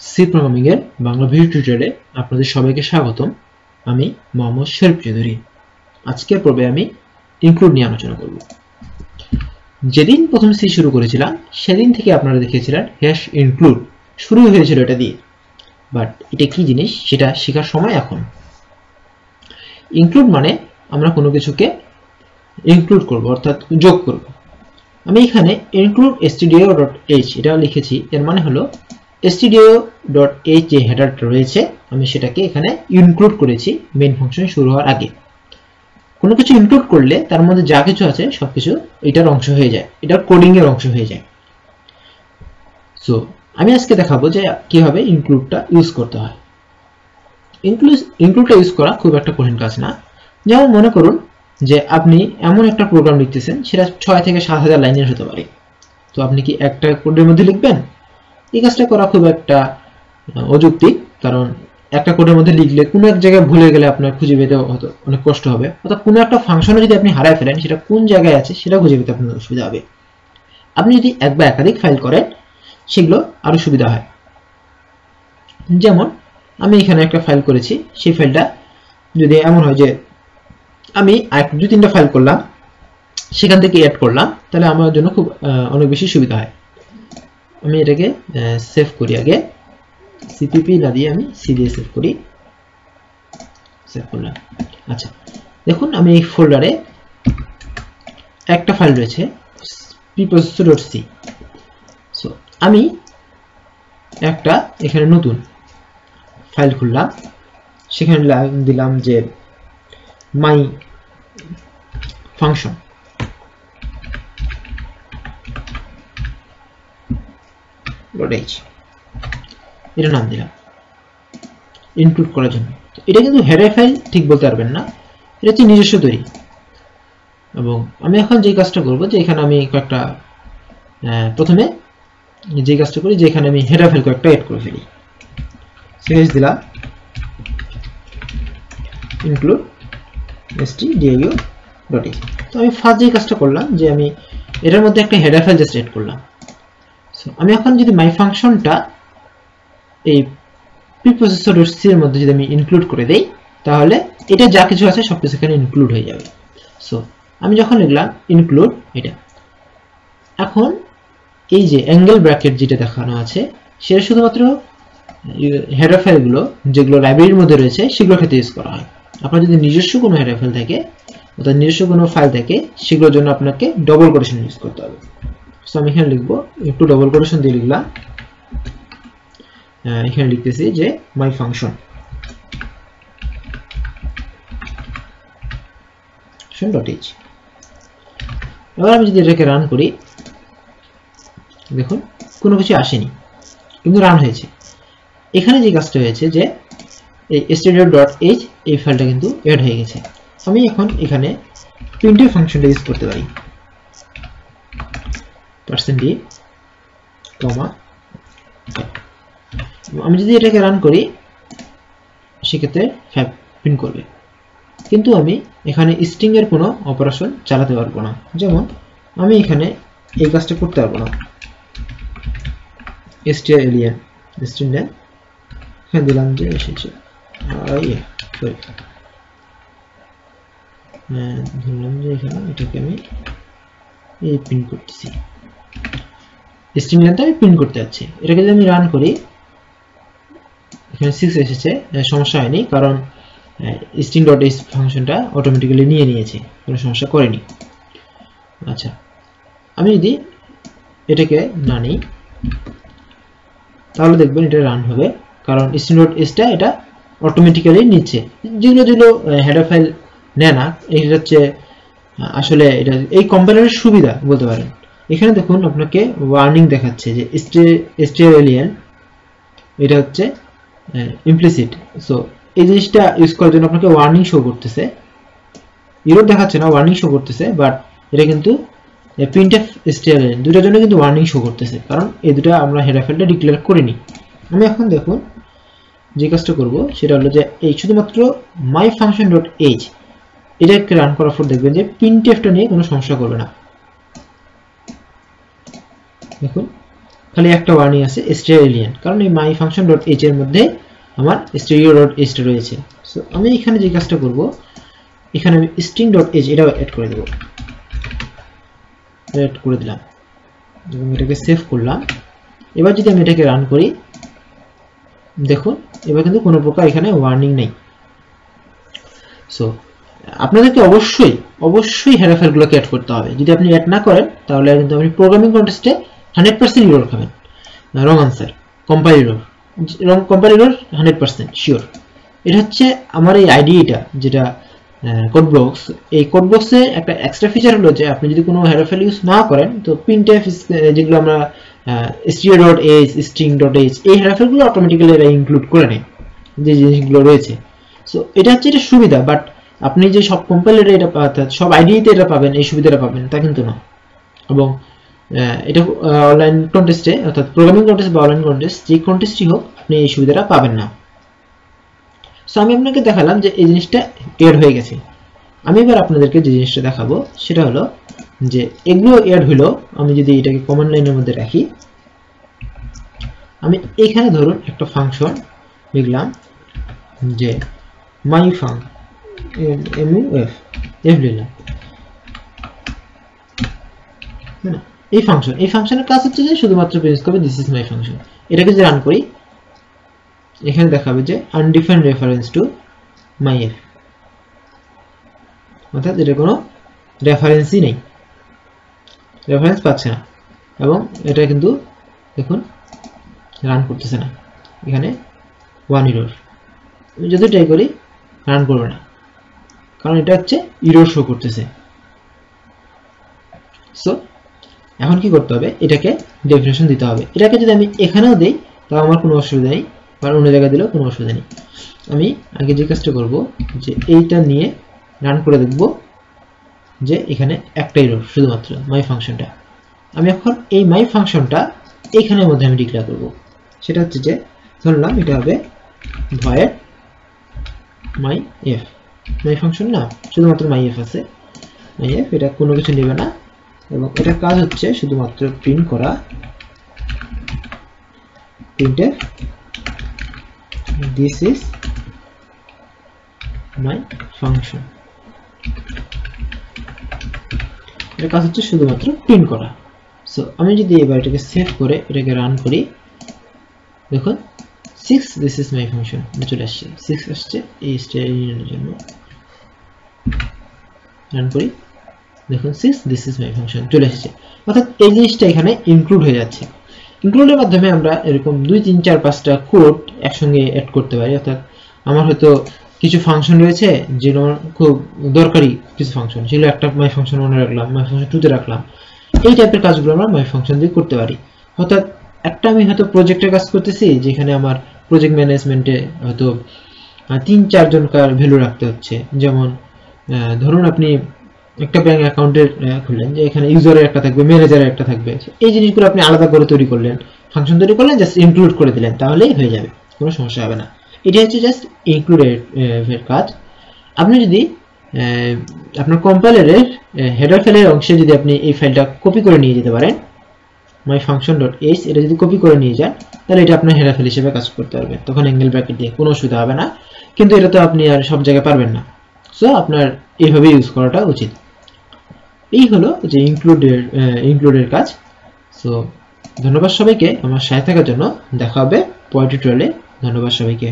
C programming এর Bangla video টিউটোরিয়ালে আপনাদের সবাইকে স্বাগতম। আমি মোহাম্মদ শরীফ চৌধুরী। আজকের পর্বে আমি ইনক্লুড নিয়ে আলোচনা করব। যেদিন প্রথম সি শুরু করেছিলাম, সেদিন থেকে আপনারা দেখেছিলেন হ্যাশ ইনক্লুড শুরু হয়েছিল এটা দিয়ে। বাট এটা কি জিনিস? সেটা শেখার সময় এখন। ইনক্লুড মানে আমরা কোনো কিছুকে ইনক্লুড করব, অর্থাৎ যোগ করব। আমি এখানে ইনক্লুড stdio ডট এইচ এটা লিখেছি, এর মানে হলো এইচ যে হেডারটা রয়েছে, আমি সেটাকে এখানে ইনক্লুড করেছি মেইন ফাংশন শুরু হওয়ার আগে। কোনো কিছু ইনক্লুড করলে তার মধ্যে যা কিছু আছে, সবকিছু এটার অংশ হয়ে যায়, এটার কোডিং এর অংশ হয়ে যায়। সো আমি আজকে দেখাবো যে কীভাবে ইনক্লুডটা ইউজ করতে হয়। ইনক্লুড ইনক্লুডটা ইউজ করা খুব একটা কঠিন কাজ না। যেমন মনে করুন যে আপনি এমন একটা প্রোগ্রাম লিখতেছেন, সেটা ছয় থেকে সাত হাজার লাইনের হতে পারে। তো আপনি কি একটা কোডের মধ্যে লিখবেন? এই কাজটা করা খুব একটা অযৌক্তিক। কারণ একটা কোডের মধ্যে লিখলে কোনো এক জায়গায় ভুলে গেলে আপনার খুঁজে পেতে হয়তো অনেক কষ্ট হবে। অর্থাৎ কোনো একটা ফাংশনে যদি আপনি হারায় ফেলেন, সেটা কোন জায়গায় আছে সেটা খুঁজে পেতে আপনার অসুবিধা হবে। আপনি যদি এক বা একাধিক ফাইল করেন, সেগুলো আরও সুবিধা হয়। যেমন, আমি এখানে একটা ফাইল করেছি, সেই ফাইলটা যদি এমন হয় যে আমি এক দু তিনটা ফাইল করলাম, সেখান থেকে অ্যাড করলাম, তাহলে আমার জন্য খুব অনেক বেশি সুবিধা হয়। আমি এটাকে সেভ করি আগে। সিপিপি না দিয়ে আমি সি দিয়ে সেভ করি। সেভ করলাম। আচ্ছা দেখুন আমি এই ফোল্ডারে একটা ফাইল রয়েছে পিপোসিডট সি সো আমি একটা এখানে নতুন ফাইল খুললাম। সেখানে দিলাম যে মাই ফাংশন ডট এটা নাম দিলাম। ইনক্লুড করার জন্য। এটা কিন্তু হেডার ফাইল ঠিক বলতে পারবেন না। এটা হচ্ছে নিজস্ব তৈরি। এবং আমি এখন যে কাজটা করব, যে এখানে আমি কয়েকটা প্রথমে যে কাজটা করি, যে এখানে আমি হেডার ফাইল কয়েকটা এড করে ফেলি। সিরিজ দিলাম। ইনক্লুড stdio ডট তো আমি ফার্স্ট যে কাজটা করলাম, যে আমি এটার মধ্যে একটা হেডার ফাইল জাস্ট এড করলাম। আমি এখন যদি মাই ফাংশনটা এই প্রিপ্রসেসর সি এর মধ্যে যদি আমি ইনক্লুড করে দেই, তাহলে এটা যা কিছু আছে সব কিছু এখানে ইনক্লুড হয়ে যাবে। সো আমি যখন লিখলাম ইনক্লুড এটা। এখন এই যে অ্যাঙ্গেল ব্র্যাকেট যেটা দেখানো আছে, সেটা শুধুমাত্র হেডার ফাইলগুলো যেগুলো লাইব্রেরির মধ্যে রয়েছে, সেগুলোর ক্ষেত্রে ইউজ করা হয়। আপনার যদি নিজস্ব কোনো হেডার থাকে, অর্থাৎ নিজস্ব কোনো ফাইল থাকে, সেগুলোর জন্য আপনাকে ডবল কোটেশন ইউজ করতে হবে। সো আমি এখানে লিখব, একটু ডবল কোটেশন দিয়ে লিখলাম। এখানে লিখতেছি যে মাই ফাংশন এবার আমি যদি এটাকে রান করি, দেখুন, কোনো কিছু আসেনি, কিন্তু রান হয়েছে। এখানে যে কাজটা হয়েছে যে, এই ডট এই ফাইলটা কিন্তু অ্যাড হয়ে গেছে। আমি এখন এখানে প্রিন্টের ফাংশনটা ইউজ করতে পারি। পার্সেন্ট ডি কমা আমি যদি এটাকে রান করি, সেক্ষেত্রে ফ্যাব প্রিন্ট করবে। কিন্তু আমি এখানে স্ট্রিং এর কোনো অপারেশন চালাতে পারব না। যেমন, আমি এখানে এই কাজটা করতে পারব না। str alien string এখানে দিলাম যে এসেছে। ইয়ে ধরলাম যে এখানে এটাকে আমি এই প্রিন্ট করতেছি। স্ট্রিং লেন্থ আমি প্রিন্ট করতে যাচ্ছি। এটাকে যদি আমি রান করি, এখানে সিক্স এসেছে সমস্যা হয়নি, কারণ স্ট্রিং ডট এইচ ফাংশনটা অটোমেটিক্যালি নিয়ে নিয়েছে, কোনো সমস্যা করেনি। আচ্ছা আমি যদি এটাকে না নিই, তাহলে দেখবেন এটা রান হবে, কারণ স্ট্রিং ডট এইচটা এটা অটোমেটিক্যালি নিচ্ছে। যেগুলো যেগুলো হেডার ফাইল নেয় না এটা হচ্ছে, আসলে এটা, এই কম্পাইলারের সুবিধা বলতে পারেন। এখানে দেখুন আপনাকে ওয়ার্নিং দেখাচ্ছে যে স্টেরিয়ালিয়ান এটা হচ্ছে ইমপ্লিসিট সো এই জিনিসটা ইউজ করার জন্য আপনাকে ওয়ার্নিং শো করতেছে। ইউরোপ দেখাচ্ছে না ওয়ার্নিং শো করতেছে বাট এটা কিন্তু প্রিন্ট এফ স্টেরিয়ালিয়ান দুটার জন্য কিন্তু ওয়ার্নিং শো করতেছে, কারণ এই দুটো আমরা হেডার ফাইলটা ডিক্লেয়ার করিনি। আমি এখন দেখুন, যে কাজটা করব, সেটা হলো যে এই শুধুমাত্র মাই ফাংশন ডট এইচ এটাকে রান করার পর দেখবেন যে প্রিন্টএফটা নিয়ে কোনো সমস্যা করবে না। দেখুন। খালি একটা ওয়ার্নিং আছে স্টেরিও এলিয়েন কারণ এই মাই ফাংশন ডট এইচ এর মধ্যে আমার স্টেরিও ডট এইচটা রয়েছে। সো আমি এখানে যে কাজটা করব, এখানে আমি স্ট্রিং ডট এইচ এটাও অ্যাড করে দেবো। অ্যাড করে দিলাম। এবং এটাকে সেভ করলাম। এবার যদি আমি এটাকে রান করি, দেখুন, এবার কিন্তু কোনো প্রকার এখানে ওয়ার্নিং নেই। সো আপনাদেরকে অবশ্যই অবশ্যই হেরাফেরগুলোকে অ্যাড করতে হবে। যদি আপনি অ্যাড না করেন, তাহলে কিন্তু আপনি প্রোগ্রামিং কন্টেস্টে হান্ড্রেড পার্সেন্ট ইরোর খাবেন। Wrong answer compile error wrong compile error hundred percent sure এটা হচ্ছে আমার এই আইডিটা যেটা কোড বক্স এই কোড বক্সে একটা এক্সট্রা ফিচার হলো যে, আপনি যদি কোনো হেরাফেল ইউজ না করেন, তো প্রিন্টএফ যেগুলো আমরা stdio dot H string dot H এই হেরাফেলগুলো অটোমেটিক্যালি এরা ইনক্লুড করে নেয়, যে জিনিসগুলো রয়েছে। সো এটা হচ্ছে এটা সুবিধা বাট আপনি যে সব কম্পাইলারে এটা অর্থাৎ সব আইডিতে এটা পাবেন, এই সুবিধাটা পাবেন, তা কিন্তু না এবং অনলাইন কন্টেস্টে অর্থাৎ প্রোগ্রামিং কন্টেস্ট বা অনলাইন কন্টেস্ট যে কন্টেস্টই হোক, আপনি এই সুবিধাটা পাবেন না। সো আমি আপনাকে দেখালাম যে এই জিনিসটা এড হয়ে গেছে। আমি এবার আপনাদেরকে যে জিনিসটা দেখাবো, সেটা হলো যে এগুলো এড হলো, আমি যদি এটাকে কমান্ড লাইনের মধ্যে রাখি, আমি এখানে ধরুন একটা ফাংশন লিখলাম যে মাই ফাং এম ইউ এফ এফ লিখলাম। এই ফাংশন এই ফাংশনের কাজ হচ্ছে যে শুধুমাত্র প্রিন্ট করবে দিস ইজ মাই ফাংশন এটাকে যে রান করি, এখানে দেখাবে যে undefined reference to my F অর্থাৎ এটা কোনো রেফারেন্সই নেই। রেফারেন্স পাচ্ছে না। এবং এটা কিন্তু দেখুন রান করতেছে না। এখানে ওয়ান ইরোর যদি ট্রাই করি রান করবে না। কারণ এটা হচ্ছে ইরোর শো করতেছে। সো এখন কি করতে হবে? এটাকে ডেফিনেশন দিতে হবে। এটাকে যদি আমি এখানেও দিই, তাও আমার কোনো অসুবিধা নেই বা অন্য জায়গায় দিলেও কোনো অসুবিধা নেই। আমি আগে যে করব, যে এইটা নিয়ে রান করে দেখব যে এখানে একটাই রোড শুধুমাত্র মাই ফাংশনটা আমি এখন এই মাই ফাংশনটা এইখানের মধ্যে আমি ডিক্লেয়ার করব। সেটা হচ্ছে যে, ধরলাম এটা হবে ভয়ের মাই এফ মাই ফাংশন না, শুধুমাত্র মাই এফ আছে। মাই এফ এটা কোনো কিছু নেবে না। এবং এটার কাজ হচ্ছে শুধুমাত্র প্রিন্ট করা প্রিন্টে this is my function এর কাজ হচ্ছে শুধুমাত্র প্রিন্ট করা। সো আমি যদি এবার এটাকে সেভ করে এটাকে রান করি, দেখুন six this is my function চলে আসছে। সিক্স আসছে, এই স্টেরিনের জন্য। রান করি। দেখুন six this is my function চলে এসেছে। অর্থাৎ এই জিনিসটা এখানে ইনক্লুড হয়ে যাচ্ছে। ইনক্লুডের মাধ্যমে আমরা এরকম দুই, তিন, চার, পাঁচটা কোড একসঙ্গে অ্যাড করতে পারি। অর্থাৎ আমার হয়তো কিছু ফাংশন রয়েছে যেগুলো আমার খুব দরকারি কিছু ফাংশন সেগুলো একটা মাই ফাংশন মনে রাখলাম মাই ফাংশন টুতে রাখলাম। এই টাইপের কাজগুলো আমরা মাই ফাংশন দিয়ে করতে পারি। অর্থাৎ একটা আমি হয়তো প্রজেক্টের কাজ করতেছি, যেখানে আমার প্রজেক্ট ম্যানেজমেন্টে হয়তো তিন, চারজনকার ভ্যালু রাখতে হচ্ছে। যেমন ধরুন আপনি একটা ব্যাংক অ্যাকাউন্টের খুললেন যে এখানে ইউজারের একটা থাকবে ম্যানেজারের একটা থাকবে। এই জিনিসগুলো আপনি আলাদা করে তৈরি করলেন ফাংশন তৈরি করলেন জাস্ট ইনক্লুড করে দিলেন, তাহলেই হয়ে যাবে, কোনো সমস্যা হবে না। এটি হচ্ছে জাস্ট ইনক্লুডের এর কাজ। আপনি যদি আপনার কম্পাইলারের হেডার ফাইলের অংশে যদি আপনি এই ফাইলটা কপি করে নিয়ে যেতে পারেন মাই ফাংশন ডট এইচ এটা যদি কপি করে নিয়ে যান, তাহলে এটা আপনার হেডার ফাইল হিসেবে কাজ করতে পারবে। তখন অ্যাঙ্গেল ব্র্যাকেট দিয়ে কোনো অসুবিধা হবে না, কিন্তু এটা তো আপনি আর সব জায়গায় পারবেন না। সো আপনার এইভাবে ইউজ করাটা উচিত। এই হলো যে ইনক্লুডের ইনক্লুডের কাজ। সো ধন্যবাদ সবাইকে। আমার সাথে থাকার জন্য দেখা হবে পরের টিউটোরিয়ালে ধন্যবাদ সবাইকে।